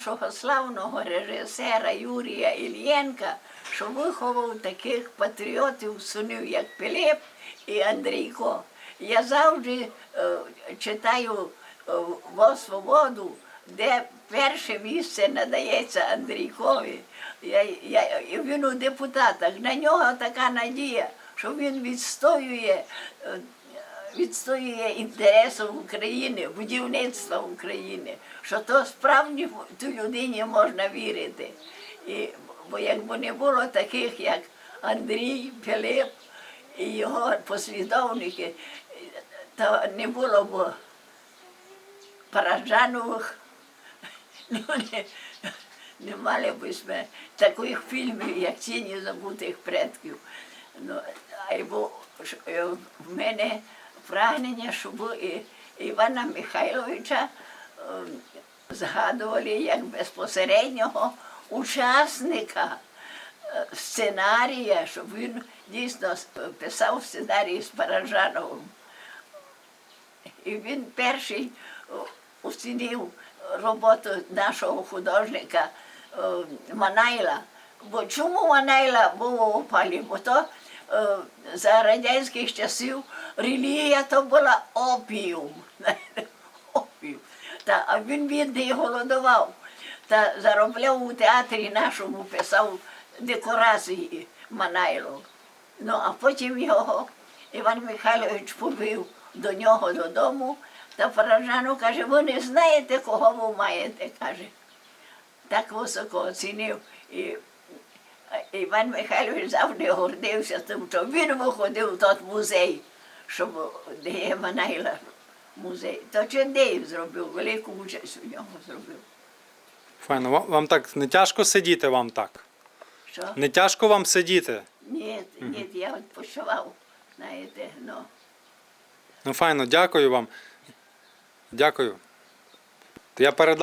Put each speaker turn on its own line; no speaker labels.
нашого славного режисера Юрія Ільєнка, що виховав таких патріотів синів, як Пилип і Андрійко. Я завжди е, читаю е, «Во свободу, де перше місце надається Андрійкові. Я, я, він у депутатах. На нього така надія, що він відстоює. е, відстоює інтереси України, будівництва України, що то справді ту людині можна вірити. І, бо якби не було таких, як Андрій, Пилип і його послідовники, то не було б Параджанових, ну, не, не мали б ми таких фільмів, як Тіні забутих предків. Ну, або е, в мене прагнення, щоб Івана Михайловича е, згадували як безпосереднього учасника е, сценарія, щоб він дійсно писав сценарій з Параджановим. І він перший о, оцінив роботу нашого художника е, Манайла. Бо чому Манайла був у опалі? Бо то е, за радянських часів релігія то була опіум. опіум. Та, а він бідний голодував. Та заробляв у театрі нашому, писав декорації Манайло. Ну, а потім його Іван Михайлович повів до нього додому, та Паражану каже, ви не знаєте, кого ви маєте, каже. Так високо оцінив. І е, Іван Михайлович завжди гордився тим, що він виходив в той музей, щоб де є Манайла музей. То Чендеєв зробив, велику участь у нього зробив.
Файно, вам, вам так не тяжко сидіти вам так?
Що?
Не тяжко вам сидіти?
Ні, ні, я відпочивав, знаєте, ну.
Ну файно, дякую вам. Дякую. То я передам.